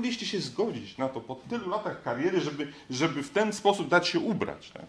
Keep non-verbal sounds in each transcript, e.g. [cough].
mogliście się zgodzić na to po tylu latach kariery, żeby, żeby w ten sposób dać się ubrać? Tak?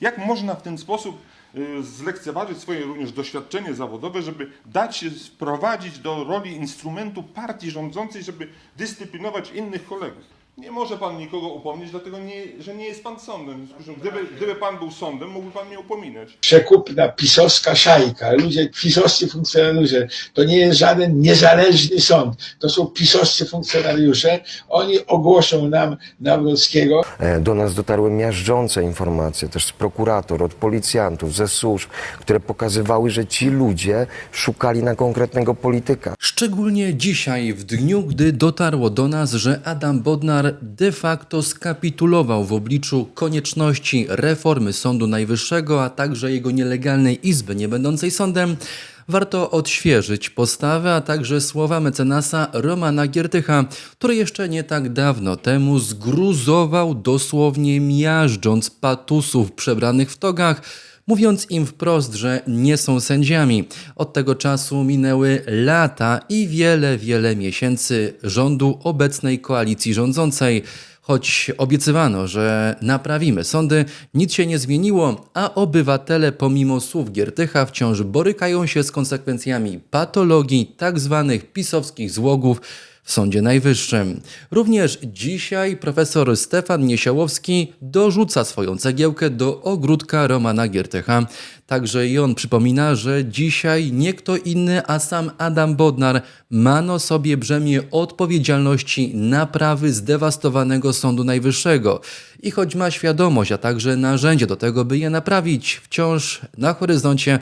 Jak można w ten sposób y, zlekceważyć swoje również doświadczenie zawodowe, żeby dać się wprowadzić do roli instrumentu partii rządzącej, żeby dyscyplinować innych kolegów? Nie może pan nikogo upomnieć, dlatego nie, że nie jest pan sądem. Gdyby, gdyby pan był sądem, mógłby pan mnie upominać. przekupna pisowska szajka, ludzie, pisowscy funkcjonariusze. To nie jest żaden niezależny sąd. To są pisowscy funkcjonariusze. Oni ogłoszą nam Nawrockiego. E, Do nas dotarły miażdżące informacje też z prokurator, od policjantów, ze służb, które pokazywały, że ci ludzie szukali na konkretnego polityka. Szczególnie dzisiaj, w dniu, gdy dotarło do nas, że Adam Bodnar de facto skapitulował w obliczu konieczności reformy Sądu Najwyższego, a także jego nielegalnej izby, nie będącej sądem, warto odświeżyć postawę, a także słowa mecenasa Romana Giertycha, który jeszcze nie tak dawno temu zgruzował dosłownie miażdżąc patusów przebranych w togach, mówiąc im wprost, że nie są sędziami. Od tego czasu minęły lata i wiele, wiele miesięcy rządu obecnej koalicji rządzącej. Choć obiecywano, że naprawimy sądy, nic się nie zmieniło, a obywatele pomimo słów Giertycha wciąż borykają się z konsekwencjami patologii tzw. pisowskich złogów Sądzie Najwyższym. Również dzisiaj profesor Stefan Niesiołowski dorzuca swoją cegiełkę do ogródka Romana Giertycha. Także i on przypomina, że dzisiaj nie kto inny, a sam Adam Bodnar ma na sobie brzemię odpowiedzialności naprawy zdewastowanego Sądu Najwyższego. I choć ma świadomość, a także narzędzie do tego, by je naprawić, wciąż na horyzoncie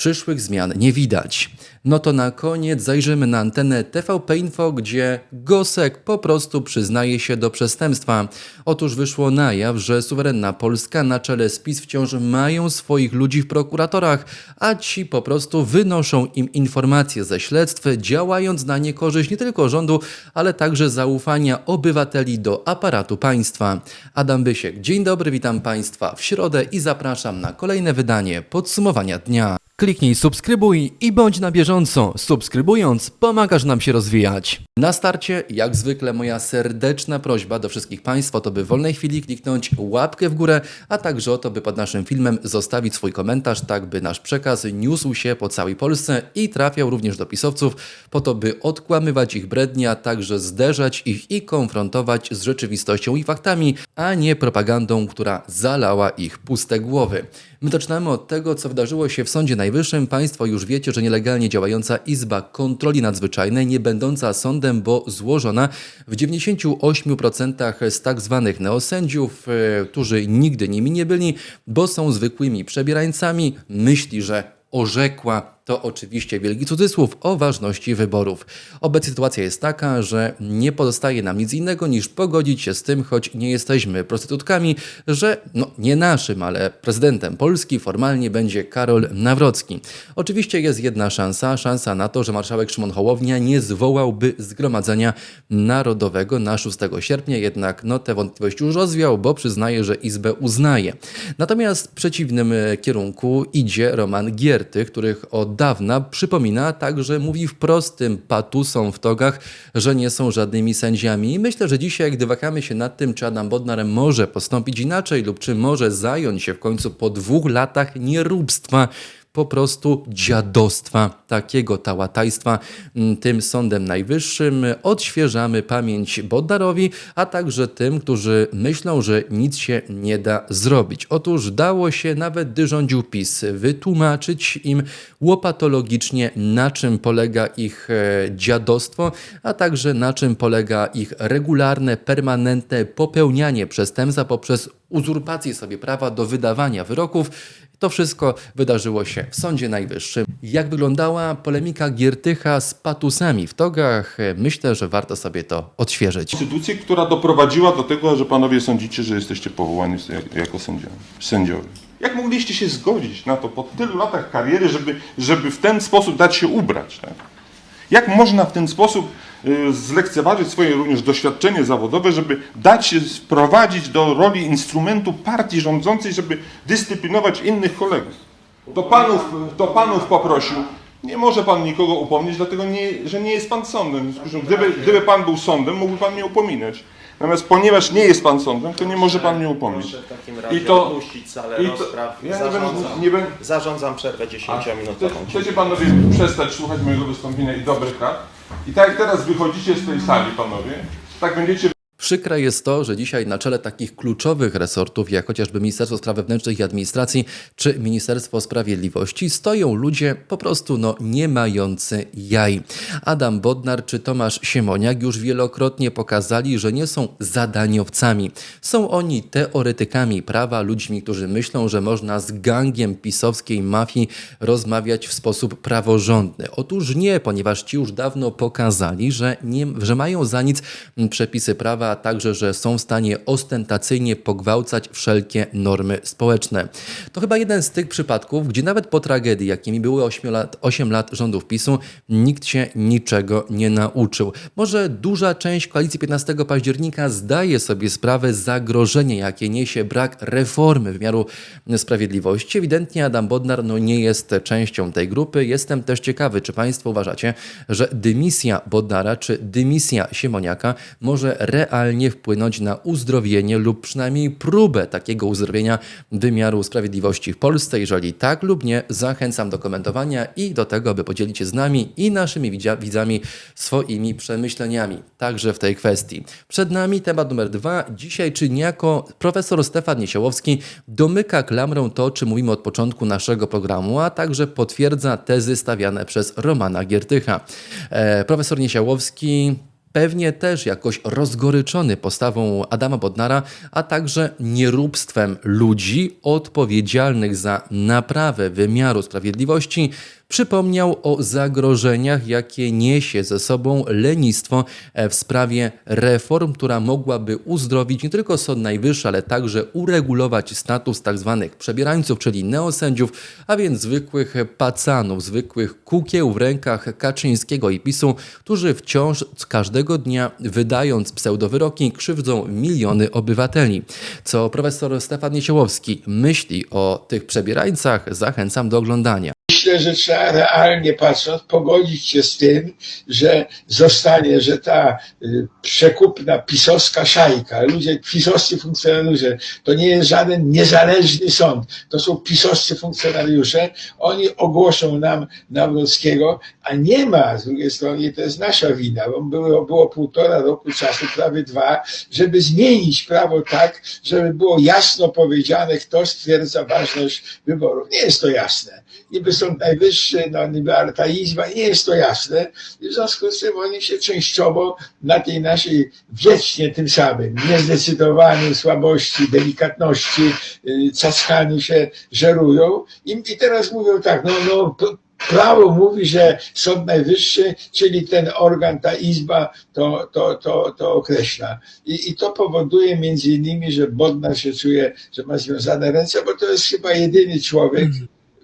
przyszłych zmian nie widać. No to na koniec zajrzymy na antenę TVP Info, gdzie Gosek po prostu przyznaje się do przestępstwa. Otóż wyszło na jaw, że suwerenna Polska na czele spis wciąż mają swoich ludzi w prokuratorach, a ci po prostu wynoszą im informacje ze śledztw, działając na niekorzyść nie tylko rządu, ale także zaufania obywateli do aparatu państwa. Adam Bysiek, dzień dobry, witam Państwa w środę i zapraszam na kolejne wydanie podsumowania dnia. Kliknij subskrybuj i bądź na bieżąco. Subskrybując, pomagasz nam się rozwijać. Na starcie, jak zwykle, moja serdeczna prośba do wszystkich Państwa, to by w wolnej chwili kliknąć łapkę w górę, a także o to, by pod naszym filmem zostawić swój komentarz, tak by nasz przekaz niósł się po całej Polsce i trafiał również do pisowców, po to, by odkłamywać ich brednie, a także zderzać ich i konfrontować z rzeczywistością i faktami, a nie propagandą, która zalała ich puste głowy. My zaczynamy od tego, co wydarzyło się w Sądzie Najwyższym. Państwo już wiecie, że nielegalnie działająca Izba Kontroli Nadzwyczajnej, nie będąca sądem, bo złożona w 98% z tak zwanych neosędziów, e, którzy nigdy nimi nie byli, bo są zwykłymi przebierańcami, myśli, że orzekła, to oczywiście wielki cudzysłów, o ważności wyborów. Obecnie sytuacja jest taka, że nie pozostaje nam nic innego niż pogodzić się z tym, choć nie jesteśmy prostytutkami, że no nie naszym, ale prezydentem Polski formalnie będzie Karol Nawrocki. Oczywiście jest jedna szansa, szansa na to, że marszałek Szymon Hołownia nie zwołałby zgromadzenia narodowego na 6 sierpnia, jednak no tę wątpliwość już rozwiał, bo przyznaje, że Izbę uznaje. Natomiast w przeciwnym e, kierunku idzie Roman Gierty, których od dawna przypomina, także mówi wprost tym patusom w togach, że nie są żadnymi sędziami. I myślę, że dzisiaj, gdy wahamy się nad tym, czy Adam Bodnar może postąpić inaczej lub czy może zająć się w końcu po dwóch latach nieróbstwa, po prostu dziadostwa, takiego tałatajstwa m, tym Sądem Najwyższym. Odświeżamy pamięć Boddarowi, a także tym, którzy myślą, że nic się nie da zrobić. Otóż dało się, nawet gdy rządził PiS, wytłumaczyć im łopatologicznie, na czym polega ich e, dziadostwo, a także na czym polega ich regularne, permanentne popełnianie przestępstwa poprzez uzurpację sobie prawa do wydawania wyroków. To wszystko wydarzyło się w Sądzie Najwyższym. Jak wyglądała polemika Giertycha z patusami w togach? Myślę, że warto sobie to odświeżyć. Instytucję, która doprowadziła do tego, że panowie sądzicie, że jesteście powołani jak- jako sędziowie. Jak mogliście się zgodzić na to po tylu latach kariery, żeby, żeby w ten sposób dać się ubrać? Tak? Jak można w ten sposób zlekceważyć swoje również doświadczenie zawodowe, żeby dać się wprowadzić do roli instrumentu partii rządzącej, żeby dyscyplinować innych kolegów? To panów, to panów poprosił, Nie może pan nikogo upomnieć, dlatego nie, że nie jest pan sądem. Gdyby, gdyby pan był sądem, mógłby pan mnie upominać. Natomiast ponieważ nie jest pan sądem, to nie może pan mnie upomnieć. Proszę w takim razie I to- opuścić salę i to- rozpraw. ja nie będę- zarządzam, nie będę- zarządzam przerwę 10-minutową. Chcecie panowie przestać słuchać mojego wystąpienia i dobrych rad? I tak jak teraz wychodzicie z tej sali, panowie, tak będziecie Przykre jest to, że dzisiaj na czele takich kluczowych resortów, jak chociażby Ministerstwo Spraw Wewnętrznych i Administracji czy Ministerstwo Sprawiedliwości, stoją ludzie po prostu no, nie mający jaj. Adam Bodnar czy Tomasz Siemoniak już wielokrotnie pokazali, że nie są zadaniowcami. Są oni teoretykami prawa, ludźmi, którzy myślą, że można z gangiem pisowskiej mafii rozmawiać w sposób praworządny. Otóż nie, ponieważ ci już dawno pokazali, że, nie, że mają za nic przepisy prawa, także, że są w stanie ostentacyjnie pogwałcać wszelkie normy społeczne. To chyba jeden z tych przypadków, gdzie nawet po tragedii, jakimi były 8 lat, 8 lat rządów PiSu, nikt się niczego nie nauczył. Może duża część koalicji 15 października zdaje sobie sprawę z zagrożenia, jakie niesie brak reformy wymiaru sprawiedliwości. Ewidentnie Adam Bodnar no, nie jest częścią tej grupy. Jestem też ciekawy, czy Państwo uważacie, że dymisja Bodnara czy dymisja Siemoniaka może realnie wpłynąć na uzdrowienie lub przynajmniej próbę takiego uzdrowienia wymiaru sprawiedliwości w Polsce. Jeżeli tak lub nie, zachęcam do komentowania i do tego, by podzielić się z nami i naszymi widzami swoimi przemyśleniami, także w tej kwestii. Przed nami temat numer dwa. Dzisiaj czy niejako profesor Stefan Niesiołowski domyka klamrą to, czy mówimy od początku naszego programu, a także potwierdza tezy stawiane przez Romana Giertycha. E, profesor Niesiołowski Pewnie też jakoś rozgoryczony postawą Adama Bodnara, a także nieróbstwem ludzi odpowiedzialnych za naprawę wymiaru sprawiedliwości, przypomniał o zagrożeniach, jakie niesie ze sobą lenistwo e, w sprawie reform, która mogłaby uzdrowić nie tylko Sąd Najwyższy, ale także uregulować status tzw. przebierańców, czyli neosędziów, a więc zwykłych pacanów, zwykłych kukieł w rękach Kaczyńskiego i PiSu, którzy wciąż każdego dnia wydając pseudowyroki krzywdzą miliony obywateli. Co profesor Stefan Niesiełowski myśli o tych przebierańcach, zachęcam do oglądania. Myślę, że trzeba realnie patrząc pogodzić się z tym, że zostanie, że ta y, przekupna pisowska szajka, ludzie, pisowscy funkcjonariusze, to nie jest żaden niezależny sąd, to są pisowscy funkcjonariusze, oni ogłoszą nam Nawrockiego, a nie ma z drugiej strony, to jest nasza wina, bo było, było półtora roku czasu, prawie dwa, żeby zmienić prawo tak, żeby było jasno powiedziane, kto stwierdza ważność wyborów. Nie jest to jasne. Niby Sąd Najwyższy, no niby, ale ta Izba, nie jest to jasne. I w związku z tym oni się częściowo na tej naszej wiecznie tym samym niezdecydowaniu, słabości, delikatności, yy, cackaniu się żerują. I, I teraz mówią tak, no, no prawo mówi, że Sąd Najwyższy, czyli ten organ, ta izba, to, to, to, to określa. I, I to powoduje między innymi, że Bodnar się czuje, że ma związane ręce, bo to jest chyba jedyny człowiek,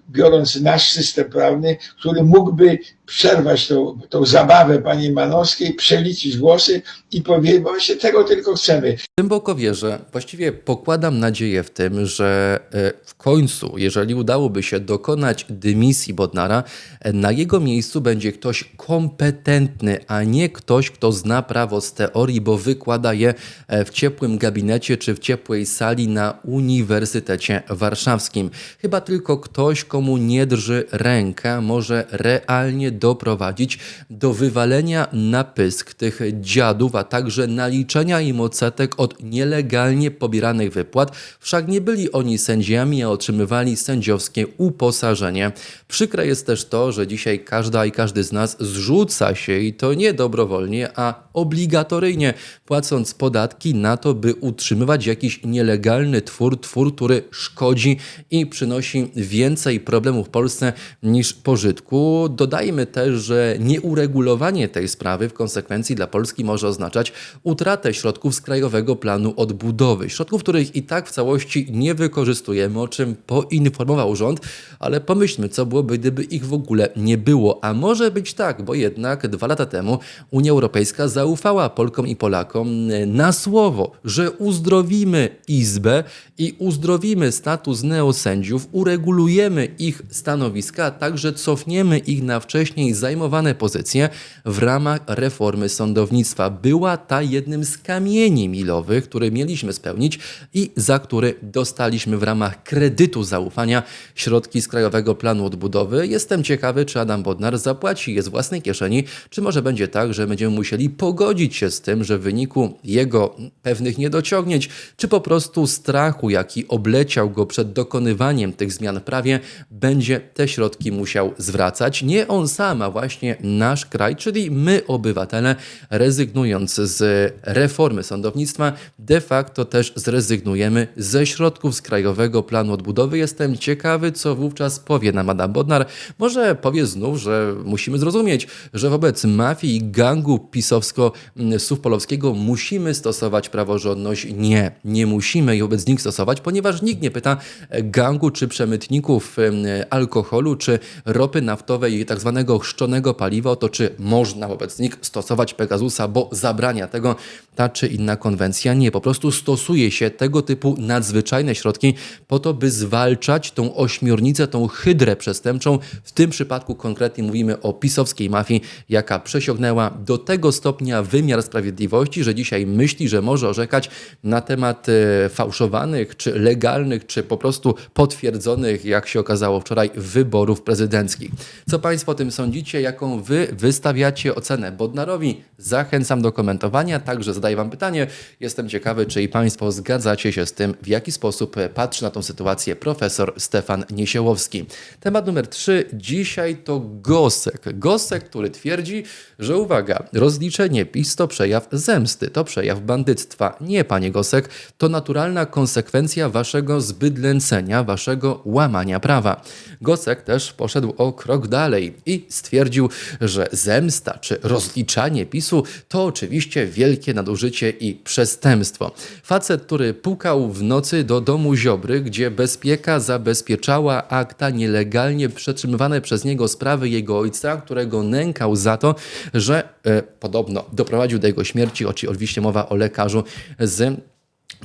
biorąc nasz system prawny, który mógłby przerwać tą, tą zabawę pani Manowskiej, przeliczyć głosy i powiedzieć, bo właśnie tego tylko chcemy. Głęboko wierzę, właściwie pokładam nadzieję w tym, że e, w końcu, jeżeli udałoby się dokonać dymisji Bodnara, e, na jego miejscu będzie ktoś kompetentny, a nie ktoś, kto zna prawo z teorii, bo wykłada je e, w ciepłym gabinecie czy w ciepłej sali na Uniwersytecie Warszawskim. Chyba tylko ktoś, komu nie drży ręka, może realnie doprowadzić do wywalenia na pysk tych dziadów, a także naliczenia im odsetek od nielegalnie pobieranych wypłat. Wszak nie byli oni sędziami, a otrzymywali sędziowskie uposażenie. Przykre jest też to, że dzisiaj każda i każdy z nas zrzuca się i to nie dobrowolnie, a obligatoryjnie, płacąc podatki na to, by utrzymywać jakiś nielegalny twór, twór, który szkodzi i przynosi więcej problemów Polsce niż pożytku. Dodajmy też, że nieuregulowanie tej sprawy w konsekwencji dla Polski może oznaczać utratę środków z Krajowego Planu Odbudowy. Środków, których i tak w całości nie wykorzystujemy, o czym poinformował rząd, ale pomyślmy, co byłoby, gdyby ich w ogóle nie było. A może być tak, bo jednak dwa lata temu Unia Europejska zaufała Polkom i Polakom na słowo, że uzdrowimy Izbę i uzdrowimy status neosędziów, uregulujemy ich stanowiska, a także cofniemy ich na wcześniej zajmowane pozycje w ramach reformy sądownictwa. Była ta jednym z kamieni milowych, które mieliśmy spełnić i za który dostaliśmy w ramach kredytu zaufania środki z Krajowego Planu Odbudowy. Jestem ciekawy, czy Adam Bodnar zapłaci je z własnej kieszeni, czy może będzie tak, że będziemy musieli pogodzić się z tym, że w wyniku jego pewnych niedociągnięć, czy po prostu strachu, jaki obleciał go przed dokonywaniem tych zmian w prawie, będzie te środki musiał zwracać. Nie on sam, a właśnie nasz kraj, czyli my, obywatele, rezygnując z reformy sądownictwa, de facto też zrezygnujemy ze środków z Krajowego Planu Odbudowy. Jestem ciekawy, co wówczas powie nam Adam Bodnar. Może powie znów, że musimy zrozumieć, że wobec mafii i gangu pisowsko-sufpolowskiego musimy stosować praworządność. Nie, nie musimy jej wobec nich stosować, ponieważ nikt nie pyta gangu czy przemytników em, alkoholu, czy ropy naftowej i tak zwanego chrzczonego paliwa to, czy można wobec nich stosować Pegasusa, bo zabrania tego ta czy inna konwencja. Nie, po prostu stosuje się tego typu nadzwyczajne środki po to, by zwalczać tą ośmiornicę, tą hydrę przestępczą. W tym przypadku konkretnie mówimy o pisowskiej mafii, jaka przesiągnęła do tego stopnia wymiar sprawiedliwości, że dzisiaj myśli, że może orzekać na temat e, fałszowanych, czy legalnych, czy po prostu potwierdzonych, jak się okazało wczoraj, wyborów prezydenckich. Co Państwo o tym sądzicie? Jaką Wy wystawiacie ocenę Bodnarowi? Zachęcam do komentowania, także zadaję Wam pytanie. Jestem ciekawy, czy i Państwo zgadzacie się z tym, w jaki sposób patrzy na tą sytuację profesor Stefan Niesiełowski. Temat numer 3. Dzisiaj to Gosek. Gosek, który twierdzi, że uwaga, rozliczenie PiS to przejaw zemsty, to przejaw bandyctwa. Nie, panie Gosek, to naturalna konsekwencja waszego zbydlęcenia, waszego łamania prawa. Gosek też poszedł o krok dalej i stwierdził, że zemsta czy rozliczanie PiSu to oczywiście wielkie nadużycie i przestępstwo. Facet, który pukał w nocy do domu Ziobry, gdzie bezpieka zabezpieczała akta nielegalnie przetrzymywane przez niego sprawy jego ojca, którego nękał za to, że e, podobno doprowadził do jego śmierci, oczy- oczywiście mowa o lekarzu z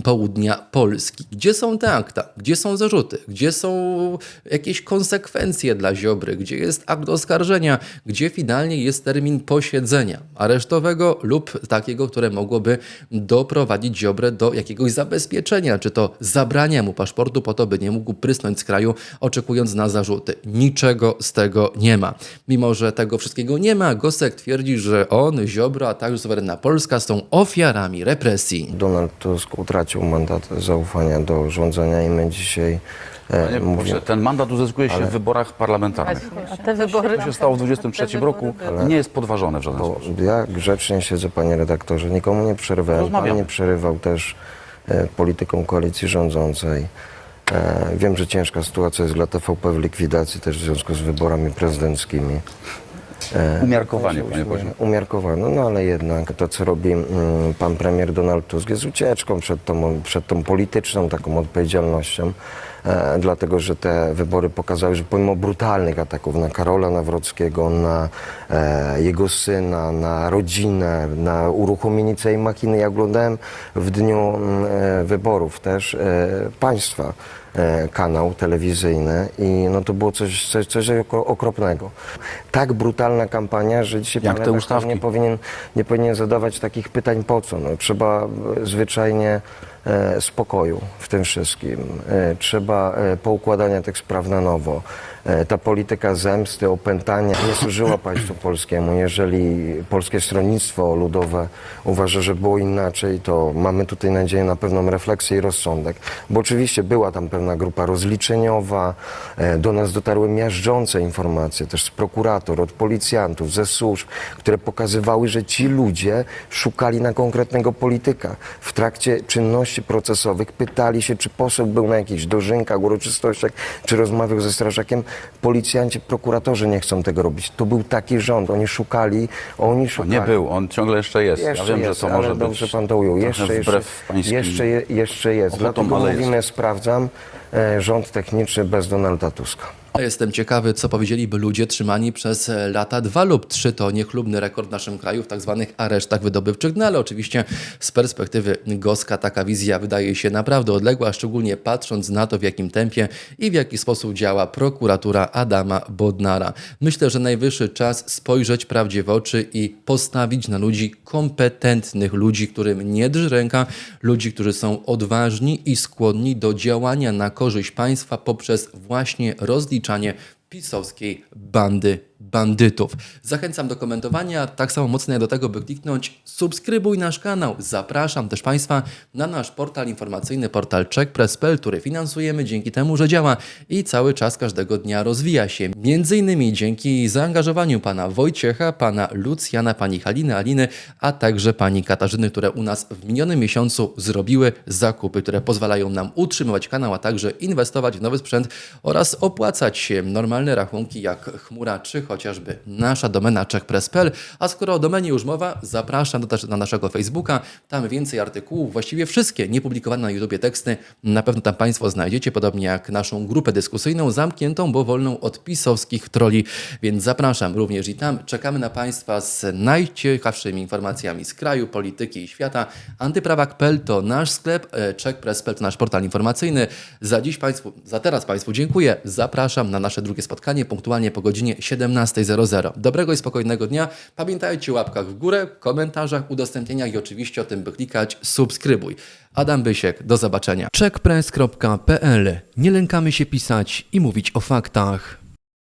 południa Polski. Gdzie są te akta? Gdzie są zarzuty? Gdzie są jakieś konsekwencje dla Ziobry? Gdzie jest akt oskarżenia? Gdzie finalnie jest termin posiedzenia aresztowego lub takiego, które mogłoby doprowadzić Ziobrę do jakiegoś zabezpieczenia, czy to zabrania mu paszportu po to, by nie mógł prysnąć z kraju, oczekując na zarzuty. Niczego z tego nie ma. Mimo, że tego wszystkiego nie ma, Gosek twierdzi, że on, Ziobro, a także suwerenna Polska są ofiarami represji. Donald Tusk utracił mandat zaufania do rządzenia i my dzisiaj e, Panie mówimy... ten mandat uzyskuje się w wyborach parlamentarnych. A te wybory... To się stało w 23 roku, nie jest podważone w żaden Bo sposób. ja grzecznie siedzę, panie redaktorze, nikomu nie przerywałem. Pan nie przerywał też e, polityką koalicji rządzącej. E, wiem, że ciężka sytuacja jest dla TVP w likwidacji też w związku z wyborami prezydenckimi. Umiarkowanie, panie pośle. Umiarkowano, no ale jednak to, co robi mm, pan premier Donald Tusk, jest ucieczką przed tą, przed tą polityczną taką odpowiedzialnością, e, dlatego że te wybory pokazały, że pomimo brutalnych ataków na Karola Nawrockiego, na e, jego syna, na rodzinę, na uruchomienie całej machiny, ja oglądałem w dniu mm, e, wyborów też e, państwa e, kanał telewizyjny i no to było coś, coś, coś okro- okropnego. Tak brutalna kampania, że dzisiaj Jak pan redaktor nie powinien, nie powinien zadawać takich pytań po co. No, trzeba e, zwyczajnie e, spokoju w tym wszystkim. E, trzeba e, poukładania tych spraw na nowo. E, ta polityka zemsty, opętania nie służyła [coughs] państwu polskiemu. Jeżeli Polskie Stronnictwo Ludowe uważa, że było inaczej, to mamy tutaj nadzieję na pewną refleksję i rozsądek. Bo oczywiście była tam pewna grupa rozliczeniowa, e, do nas dotarły miażdżące informacje też z prokurator, od policjantów, ze służb, które pokazywały, że ci ludzie szukali na konkretnego polityka. W trakcie czynności procesowych pytali się, czy poseł był na jakichś dożynkach, uroczystościach, czy rozmawiał ze strażakiem. Policjanci, prokuratorzy nie chcą tego robić. To był taki rząd, oni szukali, oni szukali. Nie był, on ciągle jeszcze jest. Jeszcze ja wiem, jest, że to może dobrze być pan to ujął. Jeszcze, jeszcze, jeszcze, je, jeszcze jest. Dlatego mówimy, sprawdzam, rząd techniczny bez Donalda Tuska. Jestem ciekawy, co powiedzieliby ludzie trzymani przez e, lata dwa lub trzy. To niechlubny rekord w naszym kraju w tak zwanych aresztach wydobywczych. No ale oczywiście z perspektywy Goska taka wizja wydaje się naprawdę odległa, szczególnie patrząc na to, w jakim tempie i w jaki sposób działa prokuratura Adama Bodnara. Myślę, że najwyższy czas spojrzeć prawdzie w oczy i postawić na ludzi kompetentnych, ludzi, którym nie drży ręka, ludzi, którzy są odważni i skłonni do działania na korzyść państwa poprzez właśnie rozliczanie pisowskiej bandy bandytów. Zachęcam do komentowania, tak samo mocno jak do tego, by kliknąć subskrybuj nasz kanał. Zapraszam też Państwa na nasz portal informacyjny, portal checkpress.pl, który finansujemy dzięki temu, że działa i cały czas każdego dnia rozwija się. Między innymi dzięki zaangażowaniu pana Wojciecha, pana Lucjana, pani Haliny, Aliny, a także pani Katarzyny, które u nas w minionym miesiącu zrobiły zakupy, które pozwalają nam utrzymywać kanał, a także inwestować w nowy sprzęt oraz opłacać się normalne rachunki jak chmura czy chociażby nasza domena checkpress.pl. A skoro o domenie już mowa, zapraszam też na naszego Facebooka. Tam więcej artykułów, właściwie wszystkie niepublikowane na YouTubie teksty na pewno tam Państwo znajdziecie, podobnie jak naszą grupę dyskusyjną zamkniętą, bo wolną od pisowskich troli. Więc zapraszam również i tam. Czekamy na Państwa z najciekawszymi informacjami z kraju, polityki i świata. Antyprawak.pl to nasz sklep, e, checkpress.pl to nasz portal informacyjny. Za dziś Państwu, za teraz Państwu dziękuję. Zapraszam na nasze drugie spotkanie punktualnie po godzinie 17.00. Dobrego i spokojnego dnia. Pamiętajcie o łapkach w górę, komentarzach, udostępnieniach i oczywiście o tym, by klikać subskrybuj. Adam Bysiek, do zobaczenia. Checkpress.pl Nie lękamy się pisać i mówić o faktach.